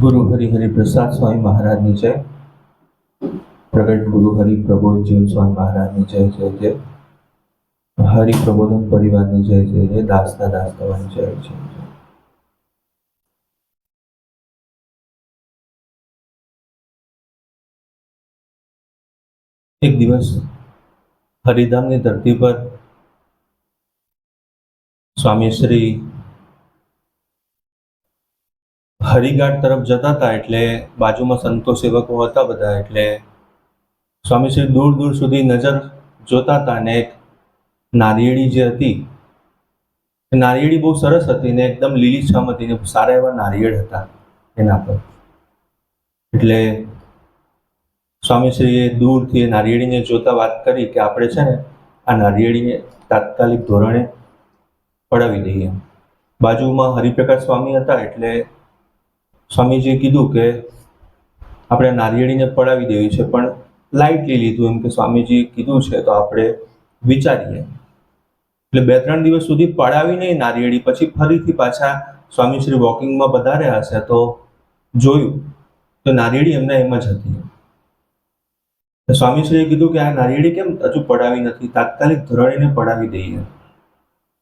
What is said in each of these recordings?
ગુરુ હરિહરિપ્રસાદ સ્વામી મહારાજની જય. પ્રગટ ગુરુ હરિ પ્રબોધ જીવન સ્વામી મહારાજની જય જય જય. હરિ પ્રબોધન પરિવારની જય જય જય. દાસના દાસ તમારી જય જય જય. એક દિવસ હરિધામની ધરતી પર સ્વામી શ્રી હરિઘાટ તરફ જતા હતા એટલે બાજુમાં સંતો સેવકો હતા બધા એટલે સ્વામીશ્રી દૂર દૂર સુધી નજર જોતા હતા અને એક નારિયેળી જે હતી નારિયેળી બહુ સરસ હતી ને એકદમ લીલીછમ હતી ને સારા એવા નારિયેળ હતા એના પર. એટલે સ્વામીશ્રીએ દૂરથી નારિયેળીને જોતા વાત કરી કે આપણે છે ને આ નારિયેળીને તાત્કાલિક ધોરણે પડાવી દઈએ. બાજુમાં હરિપ્રકાશ સ્વામી હતા એટલે સ્વામીજીએ કીધું કે આપણે નારિયેળીને પડાવી દેવી છે, પણ લાઇટલી લીધું એમ કે સ્વામીજીએ કીધું છે, તો આપણે વિચારીએ. એટલે બે ત્રણ દિવસ સુધી પડાવી નહીં નારિયેળી, પછી ફરીથી પાછા સ્વામીશ્રી વોકિંગમાં વધારે હશે તો જોયું તો નારિયેળી એમને એમ જ હતી. સ્વામીશ્રીએ કીધું કે આ નારિયેળી કેમ હજુ પડાવી નથી? તાત્કાલિક ધોરણીને પડાવી દઈએ.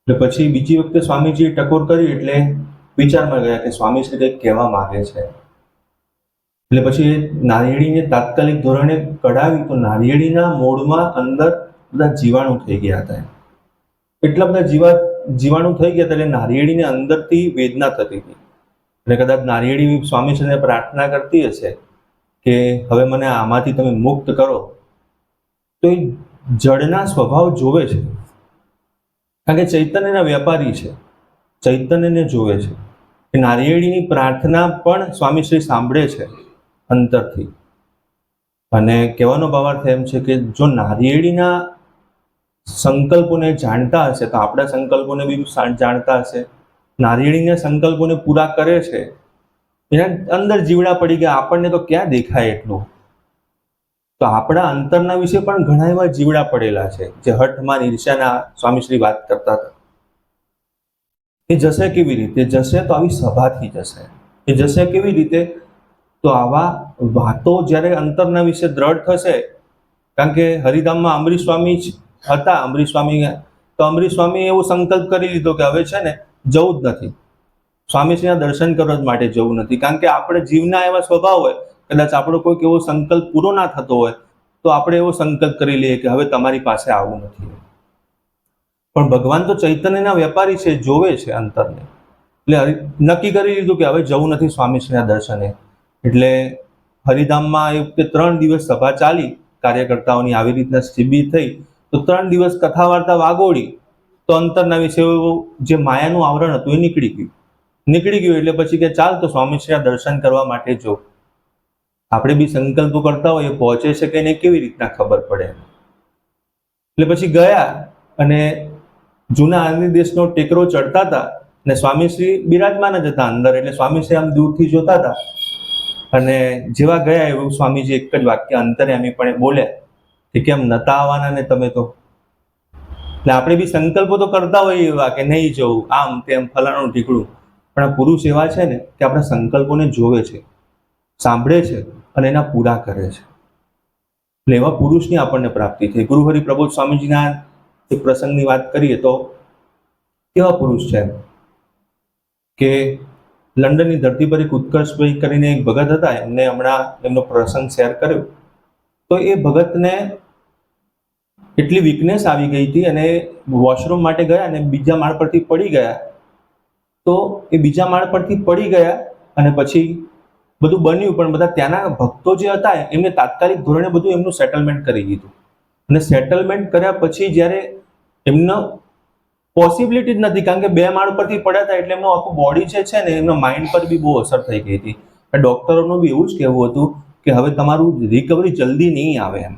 એટલે પછી બીજી વખતે સ્વામીજીએ ટકોર કરી, એટલે વિચારમાં ગયા કે સ્વામીશ્રી કંઈક કહેવા માગે છે. એટલે પછી નારિયેળીને તાત્કાલિક ધોરણે કઢાવી તો નારિયેળીના મૂળમાં અંદર બધા જીવાણુ થઈ ગયા હતા એટલા બધા જીવા, જીવાણુ થઈ ગયા એટલે નારિયેળીને અંદરથી વેદના થતી હતી. એટલે કદાચ નારિયેળી સ્વામીશ્રીને પ્રાર્થના કરતી હશે કે હવે મને આમાંથી તમે મુક્ત કરો, તો એ જળના સ્વભાવ જોવે છે. કારણ કે ચૈતન્યના વેપારી છે. ચૈતન્યને જોવે છે. એ નારિયેળીની પ્રાર્થના પણ સ્વામીશ્રી સાંભળે છે અંતરથી. અને કહેવાનો ભાવાર્થ એમ છે કે જો નારિયેળીના સંકલ્પોને જાણતા હશે, તો આપણા સંકલ્પોને બી જાણતા હશે. નારિયેળીના સંકલ્પોને પૂરા કરે છે. એના અંદર જીવડા પડી ગયા, આપણને તો ક્યાં દેખાય એટલું? તો આપણા અંતરના વિશે પણ ઘણા એવા જીવડા પડેલા છે, જે હઠમાં ઈર્ષ્યાના સ્વામીશ્રી વાત કરતા હતા. એ જશે કેવી રીતે? જશે તો આવી સભાથી જશે. એ જશે કેવી રીતે? તો આવા વાતો જ્યારે અંતરના વિશે દ્રઢ થશે, કારણ કે હરિધામમાં અમરીશ સ્વામી જ હતા. અમરીશ સ્વામી તો અમરીશ સ્વામીએ એવો સંકલ્પ કરી લીધો કે હવે છે ને જવું જ નથી. સ્વામીશ્રીના દર્શન કરવા જ માટે જવું નથી. કારણ કે આપણે જીવના એવા સ્વભાવ હોય, કદાચ આપણો કોઈક એવો સંકલ્પ પૂરો ના થતો હોય, તો આપણે એવો સંકલ્પ કરી લઈએ કે હવે તમારી પાસે આવવું નથી. પણ ભગવાન તો ચૈતન્યના વેપારી છે, જોવે છે અંતરને. એટલે નક્કી કરી લીધું કે હવે જવું નથી સ્વામીશ્રીના દર્શને. એટલે હરિધામમાં એ વખતે ત્રણ દિવસ સભા ચાલી, કાર્યકર્તાઓની આવી રીતના શિબિર થઈ. તો ત્રણ દિવસ કથા વાર્તા વાગોળી. તો અંતરના વિશે જે માયાનું આવરણ હતું એ નીકળી ગયું. નીકળી ગયું એટલે પછી કે ચાલ તો સ્વામીશ્રીના દર્શન કરવા માટે જો. આપણે બી સંકલ્પ કરતા હોય એ પહોંચે છે કે નહીં, કેવી રીતના ખબર પડે એટલે પછી ગયા અને જૂના આનંદી દેશનો ટેકરો ચડતા હતા અને સ્વામીશ્રી બિરાજમાન જ હતા અંદર એટલે સ્વામીશ્રી આમ દૂરથી જોતા હતા. અને જેવા ગયા એવું સ્વામીજી એક જ વાક્ય અંતરે એમ પણ બોલ્યા કે કેમ નતા આવવાના ને તમે તો? એટલે આપણે બી સંકલ્પો તો કરતા હોઈએ એવા કે નહીં જવું, આમ તેમ ફલાણું ઢીકડું. પણ આ પુરુષ એવા છે ને કે આપણા સંકલ્પોને જોવે છે, સાંભળે છે અને એના પૂરા કરે છે. એટલે એવા પુરુષની આપણને પ્રાપ્તિ થઈ. ગુરુ હરિ પ્રબોધ સ્વામીજીના એક પ્રસંગની વાત કરીએ તો કેવા પુરુષ છે? કે લંડનની ધરતી પર એક ઉત્કર્ષભાઈ કરીને એક ભગત હતા, એમને હમણાં એમનો પ્રસંગ શેર કર્યો. તો એ ભગતને એટલી વીકનેસ આવી ગઈ હતી અને વોશરૂમ માટે ગયા અને બીજા માળ પરથી પડી ગયા. તો એ બીજા માળ પરથી પડી ગયા અને પછી બધું બન્યું, પણ બધા ત્યાંના ભક્તો જે હતા, એમને તાત્કાલિક ધોરણે બધું એમનું સેટલમેન્ટ કરી દીધું. અને સેટલમેન્ટ કર્યા પછી જ્યારે એમનો પોસિબિલિટી જ નથી. કારણ કે બે માળ પરથી પડ્યા હતા એટલે એમનું આખું બોડી છે ને, એમના માઇન્ડ પર બી બહુ અસર થઈ ગઈ હતી. ડોક્ટરોનું બી એવું જ કહેવું હતું કે હવે તમારું રિકવરી જલ્દી નહીં આવે એમ.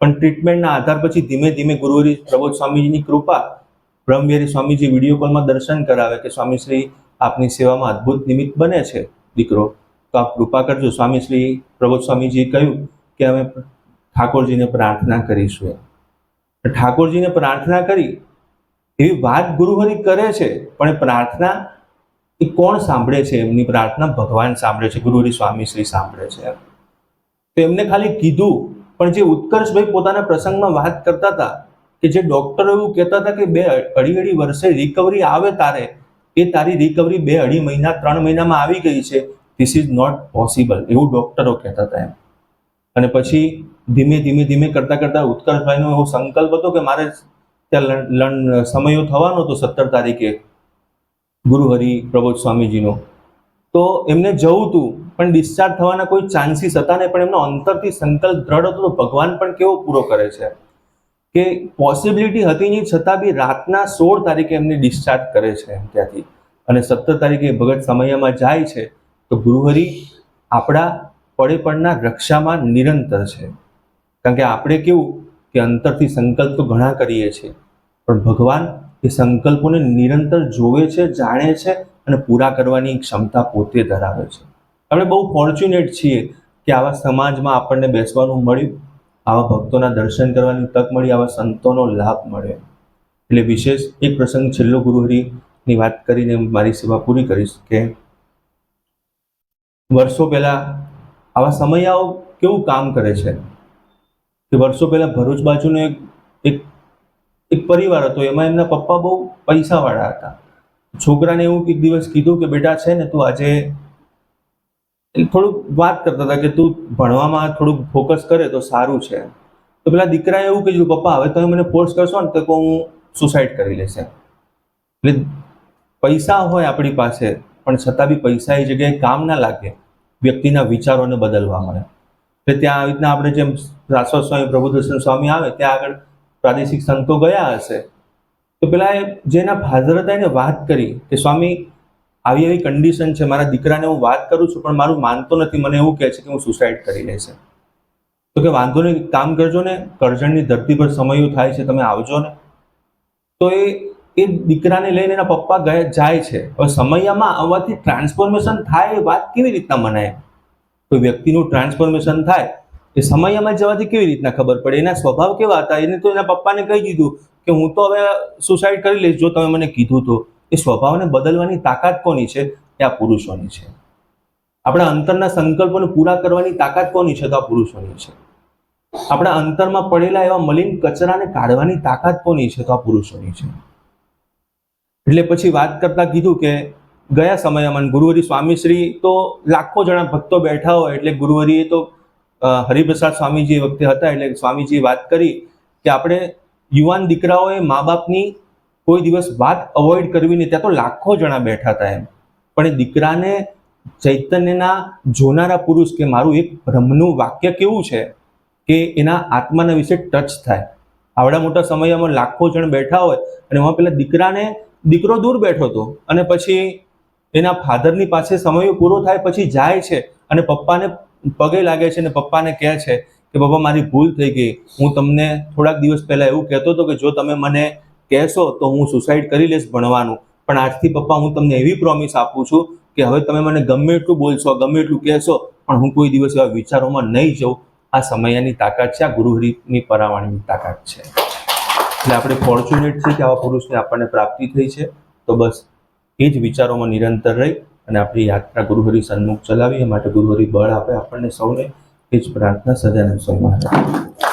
પણ ટ્રીટમેન્ટના આધાર પછી ધીમે ધીમે ગુરુવરી પ્રબોધ સ્વામીજીની કૃપા બ્રહ્મવિહારી સ્વામીજી વીડિયો કોલમાં દર્શન કરાવે કે સ્વામીશ્રી આપની સેવામાં અદ્ભુત નિમિત્ત બને છે દીકરો. તો આપ કૃપા કરજો. સ્વામીશ્રી પ્રબોધ સ્વામીજીએ કહ્યું કે અમે ઠાકોરજીને પ્રાર્થના કરીશું. ઠાકોરજીને પ્રાર્થના કરી. એવી વાત ગુરુહરિ કરે છે, પણ એ પ્રાર્થના એ કોણ સાંભળે છે? એમની પ્રાર્થના ભગવાન સાંભળે છે ગુરુહરિ સ્વામી શ્રી સાંભળે છે તો એમને ખાલી કીધું, પણ જે ઉત્કર્ષભાઈ પોતાના પ્રસંગમાં વાત કરતા હતા, કે જે ડોક્ટરો એવું કહેતા હતા કે બે અઢી અઢી વર્ષે રિકવરી આવે તારે, એ તારી રિકવરી બે અઢી મહિના, ત્રણ મહિનામાં આવી ગઈ છે. ધીસ ઇઝ નોટ પોસિબલ એવું ડોક્ટરો કહેતા હતા એમ. અને પછી ધીમે ધીમે ધીમે કરતા કરતા ઉત્કર્ષભાઈનો એવો સંકલ્પ હતો કે મારે ત્યાં સમયો થવાનો હતો સત્તર તારીખે ગુરુહરિ પ્રબોધ સ્વામીજીનો. તો એમને જવું હતું પણ ડિસ્ચાર્જ થવાના કોઈ ચાન્સીસ હતા નહીં, પણ એમનો અંતરથી સંકલ્પ દ્રઢ હતો તો ભગવાન પણ કેવો પૂરો કરે છે? કે પોસિબિલિટી હતી નહીં, છતાં બી રાતના સોળ તારીખે એમને ડિસ્ચાર્જ કરે છે ત્યાંથી. અને સત્તર તારીખે ભગત સમયમાં જાય છે, તો ગુરુહરિ આપણા પડે પડના રક્ષામાં નિરંતર છે. કારણ કે આપણે કેવું કે અંતરથી સંકલ્પ તો ઘણા કરીએ છીએ, પણ ભગવાન એ સંકલ્પોને નિરંતર જોવે છે, જાણે છે અને પૂરા કરવાની ક્ષમતા પોતે ધરાવે છે. આપણે બહુ ફોર્ચ્યુનેટ છીએ કે આવા સમાજમાં આપણને બેસવાનું મળ્યું, આવા ભક્તોના દર્શન કરવાની તક મળી, આવા સંતોનો લાભ મળ્યો. એટલે વિશેષ એક પ્રસંગ છેલ્લો ગુરુહરિની વાત કરીને મારી સેવા પૂરી કરીશ કે વર્ષો પહેલા આવા સમયાઓ કેવું કામ કરે છે? કે વર્ષો પહેલાં ભરૂચ બાજુનો એક એક એક પરિવાર હતો, એમાં એમના પપ્પા બહુ પૈસાવાળા હતા. છોકરાને એવું એક દિવસ કીધું કે, બેટા છે ને, તું આજે થોડુંક વાત કરતા હતા કે, તું ભણવામાં થોડુંક ફોકસ કરે તો સારું છે. તો પેલા દીકરાએ એવું કીધું, પપ્પા, હવે તમે મને ફોર્સ કરશો ને, તો હું સુસાઇડ કરી લેશે એટલે પૈસા હોય આપણી પાસે, પણ છતાં બી પૈસા એ જગ્યાએ કામ ના લાગે. વ્યક્તિના વિચારોને બદલવા મળે. એટલે ત્યાં આવી રીતના આપણે જેમ શાશ્વત સ્વામી, પ્રભુદર્શન સ્વામી આવે, ત્યાં આગળ પ્રાદેશિક સંતો ગયા હશે. તો પેલા એ જેના ફાધર હતા એને વાત કરી કે, સ્વામી, આવી આવી કન્ડિશન છે, મારા દીકરાને હું વાત કરું છું, પણ મારું માનતો નથી. મને એવું કહે છે કે હું સુસાઇડ કરી લેશે તો કે, વાંધો નહીં, કામ કરજો ને. કરજણની ધરતી પર સમયો થાય છે, તમે આવજો ને. તો એ એ દીકરાને લઈને એના પપ્પા ગયા જાય છે. હવે સમયમાં આવવાથી ટ્રાન્સફોર્મેશન થાય એ વાત કેવી રીતના મનાય? કોઈ વ્યક્તિનું ટ્રાન્સફોર્મેશન થાય એ સમયમાં જવાથી કેવી રીતના ખબર પડે? એના સ્વભાવ કેવા હતા? એને તો એના પપ્પાને કહી દીધું કે હું તો હવે સુસાઇડ કરી લઈશ, જો તમે મને કીધું તો. એ સ્વભાવને બદલવાની તાકાત કોની છે? એ આ પુરુષોની છે. આપણા અંતરના સંકલ્પોને પૂરા કરવાની તાકાત કોની છે? તો આ પુરુષોની છે. આપણા અંતરમાં પડેલા એવા મલિન કચરાને કાઢવાની તાકાત કોની છે? તો આ પુરુષોની છે. એટલે પછી વાત કરતા કીધું કે ગયા સમયમાં ગુરુવરી સ્વામીશ્રી તો લાખો જણા ભક્તો બેઠા હોય એટલે ગુરુવરીએ તો હરિપ્રસાદ સ્વામીજી વખતે હતા એટલે સ્વામીજીએ વાત કરી કે આપણે યુવાન દીકરાઓએ મા બાપની કોઈ દિવસ વાત અવોઇડ કરવી નહીં ત્યાં તો લાખો જણા બેઠા હતા એમ. પણ એ દીકરાને ચૈતન્યના જોનારા પુરુષ કે મારું એક બ્રહ્મનું વાક્ય કેવું છે કે એના આત્માના વિશે ટચ થાય. આવડા મોટા સમયમાં લાખો જણ બેઠા હોય અને એમાં પેલા દીકરાને દીકરો દૂર બેઠો હતો અને પછી એના ફાધરની પાસે સમય પૂરો થાય પછી જાય છે અને પપ્પાને પગે લાગે છે અને પપ્પાને કહે છે કે પપ્પા મારી ભૂલ થઈ ગઈ. હું તમને થોડાક દિવસ પહેલા એવું કહેતો હતો કે, જો તમે મને કહેશો તો હું સુસાઇડ કરી લઈશ ભણવાનું. પણ આજથી પપ્પા, હું તમને એવી પ્રોમિસ આપું છું કે હવે તમે મને ગમે એટલું બોલશો, ગમે એટલું કહેશો, પણ હું કોઈ દિવસ એવા વિચારોમાં નહીં જઉં. આ સમયની તાકાત છે, આ ગુરુહરીની પરાવાણીની તાકાત છે. એટલે આપણે ફોર્ચ્યુનેટ છે કે આવા પુરુષની આપણને પ્રાપ્તિ થઈ છે. તો બસ, એ જ વિચારોમાં નિરંતર રહી અને આપણી યાત્રા ગુરુહરિ સન્મુખ ચલાવીએ માટે ગુરુહરિ બળ આપે આપણને સૌને. એ જ પ્રાર્થના સદાનંદ સ્વામી